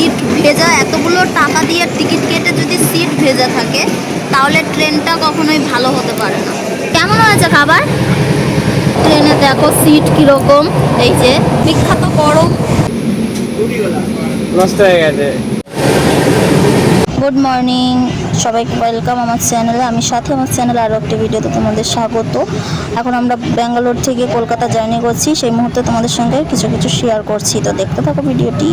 Seat ভেজা এতগুলো টাকা দিয়ে টিকিট কেটে যদি সিট ভেজা থাকে তাহলে ট্রেনটা কখনোই ভালো হতে পারে না। কেমন হয়েছে খাবার? ট্রেনে দেখো সিট কীরকম এই যে বিখ্যাত গরম। নষ্ট হয়ে গেছে। গুড মর্নিং সবাইকে ওয়েলকাম আমার চ্যানেলে আমি সাথে আমার চ্যানেলে আরও একটি ভিডিওতে তোমাদের স্বাগত। এখন আমরা ব্যাঙ্গালোর থেকে কলকাতা জার্নি করছি। সেই মুহূর্তে তোমাদের সঙ্গে কিছু কিছু শেয়ার করছি। তো দেখতে থাকো ভিডিওটি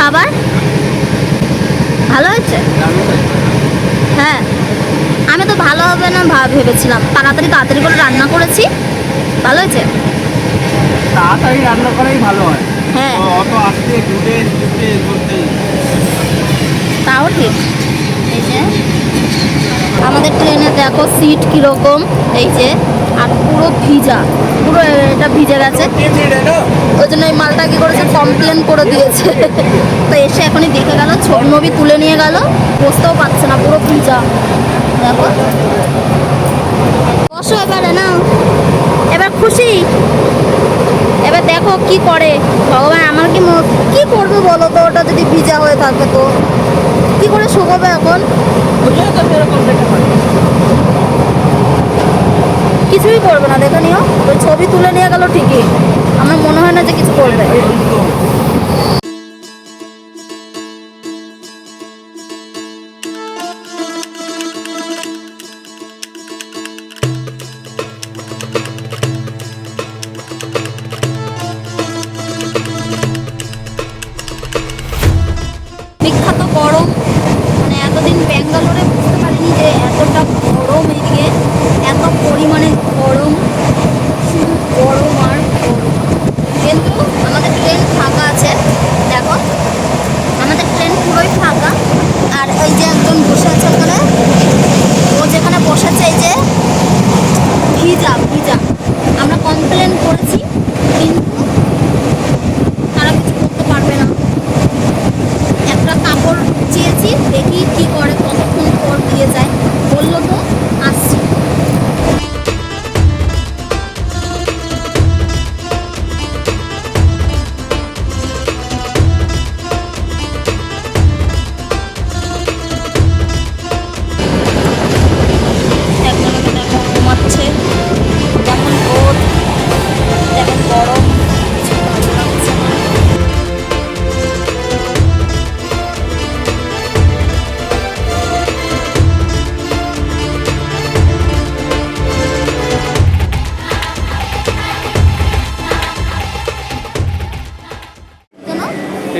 খাবার? ভালো হয়েছে? হ্যাঁ। আমি তো ভালো হবে না ভাব ভেবেছিলাম। তাড়াতাড়ি তাড়াতাড়ি করে রান্না করেছি। ভালো হয়েছে? তাড়াতাড়ি রান্না করাই ভালো হয়। হ্যাঁ। অত আস্তে ঘুরে ঘুরতে করতে তাও ঠিক। এই যে আমাদের ট্রেনে দেখো সিট কীরকম। এই যে আর পুরো ভিজা। পুরো এটা ভিজে গেছে। ওই জন্য এই মালটা কি করেছে? কমপ্লেন করে দিয়েছে। তো এসে এখনই দেখে গেল, ছবি মবি তুলে নিয়ে গেল। বসতেও পারছে না, পুরো ভিজা। দেখো। বসো এবারে না। এবার খুশি? এবার দেখো কি করে। ভগবান, আমার কি কি করবে বলো তো? ওটা যদি ভিজা হয়ে থাকে তো। কি করে শুকোবে এখন? কিছুই করবে না, দেখে নিও। ওই ছবি তুলে নিয়ে গেল ঠিকই। আমার মনে হয় না যে কিছু করবে। বিখ্যাত গরম। মানে এতদিন ব্যাঙ্গালোরে বুঝতে পারিনি যে এতটা গরম এদিকে এত পরিমাণে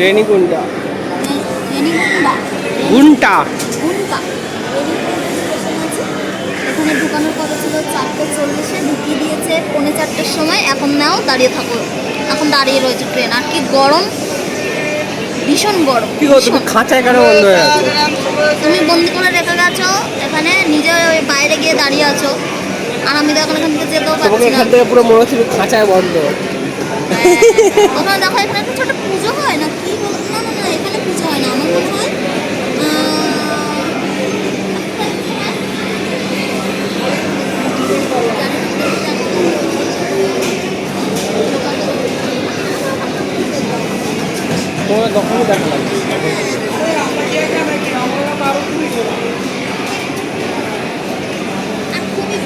রেনিগুন্ডা গুন্টা। গুন্ডা ঢুকানোর কথা ছিল চারটে চল্লিশে ঢুকিয়ে দিয়েছে পৌনে চারটের সময়। এখন নাও দাঁড়িয়ে থাকো। এখন দাঁড়িয়ে রয়েছে ট্রেন। আর কি গরম? ভীষণ গরম। কি তুমি ভীষণ। খাঁচায় বন্ধ হয়ে আছে? তুমি বন্দি করে রেখে গেছো? এখানে নিজে বাইরে গিয়ে দাঁড়িয়ে আছো। আর আমি তো এখন এখান থেকে যেতেও পারছি না। এখান থেকে পুরো মনে হচ্ছে খাঁচায় বন্ধ। হ্যাঁ, ওখানে দেখো এখানে একটা ছোট পুজো হয় না না না এখানে পুজো হয় না আমার মনে হয় ট্রেন খুবই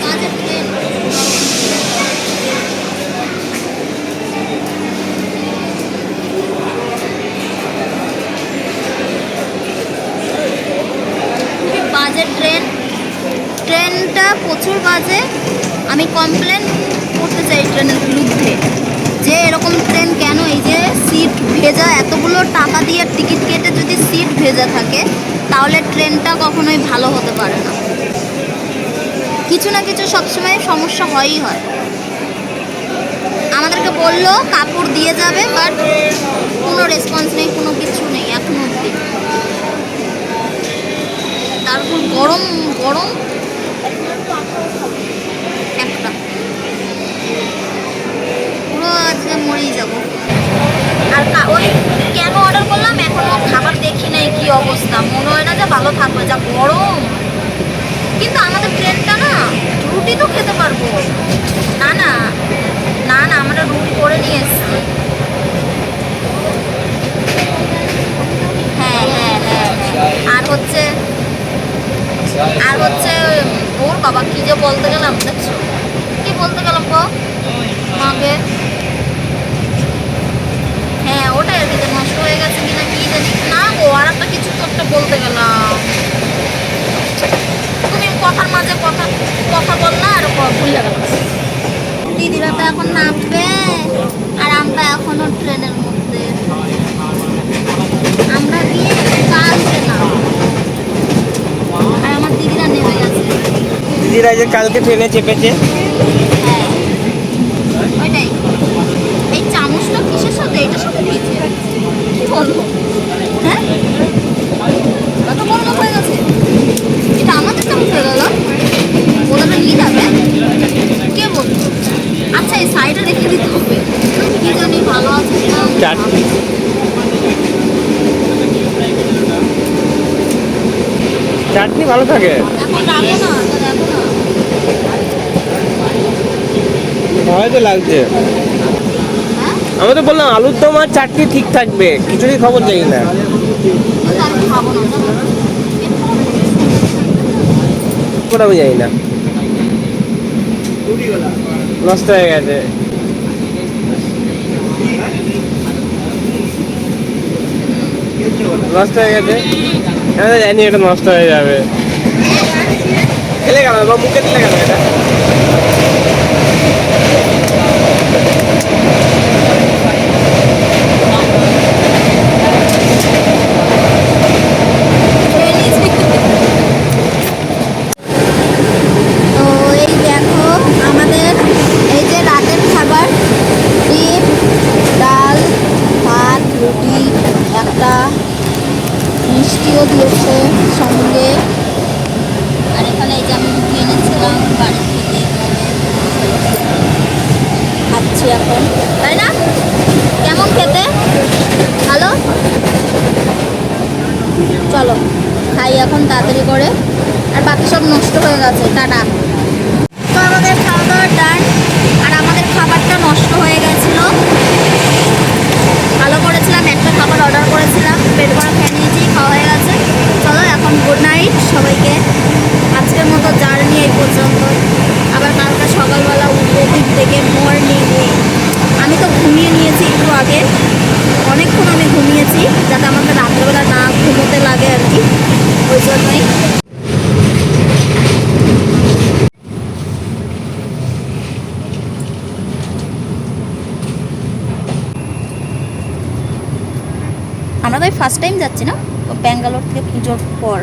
বাজে ট্রেন। ট্রেনটা প্রচুর বাজে। আমি কমপ্লেন করতে চাই ট্রেনের বিরুদ্ধে। যে এরকম ট্রেন কেন? এই যে সিট ভেজা, এতগুলো টাকা দিয়ে টিকিট কেটে যদি সিট ভেজা থাকে, তাহলে ট্রেনটা কখনোই ভালো হতে পারে না। কিছু না কিছু সবসময় সমস্যা হয়ই হয়। আমাদেরকে বলল, কাপড় দিয়ে যাবে বাট কোনো রেসপন্স নেই, কোনো কিছু নেই, এখনও অবধি। তারপর গরম গরম একটা পুরো আজকে মরেই যাব। আর ওই কেন অর্ডার করলাম? এখনও খাবার দেখি নাই কি অবস্থা। মনে হয় না যে ভালো থাকবে, যা গরম। কিন্তু আমাদের ট্রেনটা না, রুটি তো খেতে পারব। না না না না, আমরা রুটি করে নিয়ে এসছি। হ্যাঁ হ্যাঁ হ্যাঁ হ্যাঁ। আর হচ্ছে আর হচ্ছে, ওর বাবা কি যে বলতে গেলাম কি বলতে গেলাম গো মাকে হ্যাঁ ওটাই আর কি যে নষ্ট হয়ে গেছে কিনা কি জানি না গো আর একটা কিছু তো একটা বলতে গেলাম তুমি কথার মাঝে কথা কথা বললা আর ক- ভুলে গেল দিদিরা তো এখন নামবে আর আমরা এখনও ট্রেনের মধ্যে আমরা গিয়ে কালকে না আর আমার দিদিরা নেমে গেছে দিদিরা যে কালকে ট্রেনে চেপেছে। হ্যাঁ ওইটাই এই চামচটা কিসের সাথে এটার সাথে দিয়েছে কি বলব হ্যাঁ কত বড় লোক হয়ে গেছে এটা আমাদের চামচ হয়ে গেল ওরা তো নিয়ে যাবে কে বলতো আচ্ছা এই সাইডে রেখে দিতে হবে কি জানি ভালো আছে কিনা চাটনি। চাটনি ভালো থাকে? এখন রাখো না তো রাখো না হয়তো লাগছে। আমি তো বললাম, আলুর দম আর চাটনি ঠিক থাকবে। খিচুড়ি খবর যাই না। আমি জানি না। নষ্ট হয়ে গেছে। নষ্ট হয়ে গেছে। জানি এটা নষ্ট হয়ে যাবে। খেলে গেল মুখে দিলে গেল এটা। মিষ্টিও দিয়েছে সঙ্গে। আর এখানে এই যে আমি ঢুকিয়ে এনেছিলাম বাড়ি থেকে। খাচ্ছি এখন। তাই না? কেমন খেতে? ভালো? চলো, খাই এখন তাড়াতাড়ি করে। আর বাকি সব নষ্ট হয়ে গেছে, টাটা। তো আমাদের খাওয়া দাওয়া ফার্স্ট টাইম যাচ্ছি না ব্যাঙ্গালোর থেকে পুজোর পর।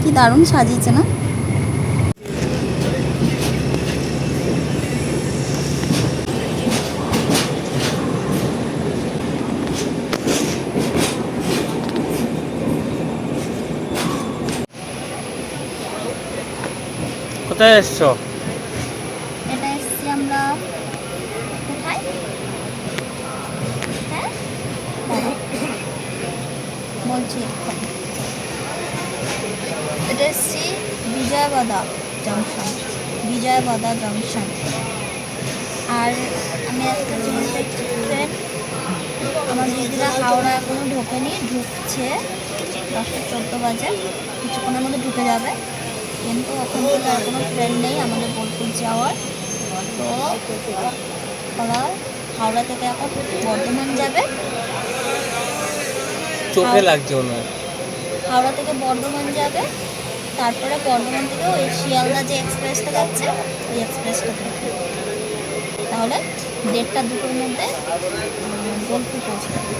কি দারুণ সাজিয়েছে না? কোথায় এসছো এটা এসেছি আমরা কোথায় হ্যাঁ দাঁড়াও। বলছি এটা এসেছি বিজয়বাদা জংশন বিজয়বাদা জংশন। আর আমি একটা জিনিস দেখছি ট্রেন আমার দিদিরা হাওড়া এখনও ঢোকেনি, ঢুকছে দশটা চোদ্দ বাজে, কিছুক্ষণের মধ্যে ঢুকে যাবে। কিন্তু ওখান থেকে আর কোনো ট্রেন নেই আমাদের বোলপুর যাওয়ার। তো ওরা হাওড়া থেকে এখন বর্ধমান যাবে। চোখে লাগছে ওনার হাওড়া থেকে বর্ধমান যাবে তারপরে বর্ধমান থেকে ওই শিয়ালদা যে এক্সপ্রেসটা যাচ্ছে ওই এক্সপ্রেসটা তাহলে দেড়টা দুটোর মধ্যে বোলপুর পৌঁছে যাবে।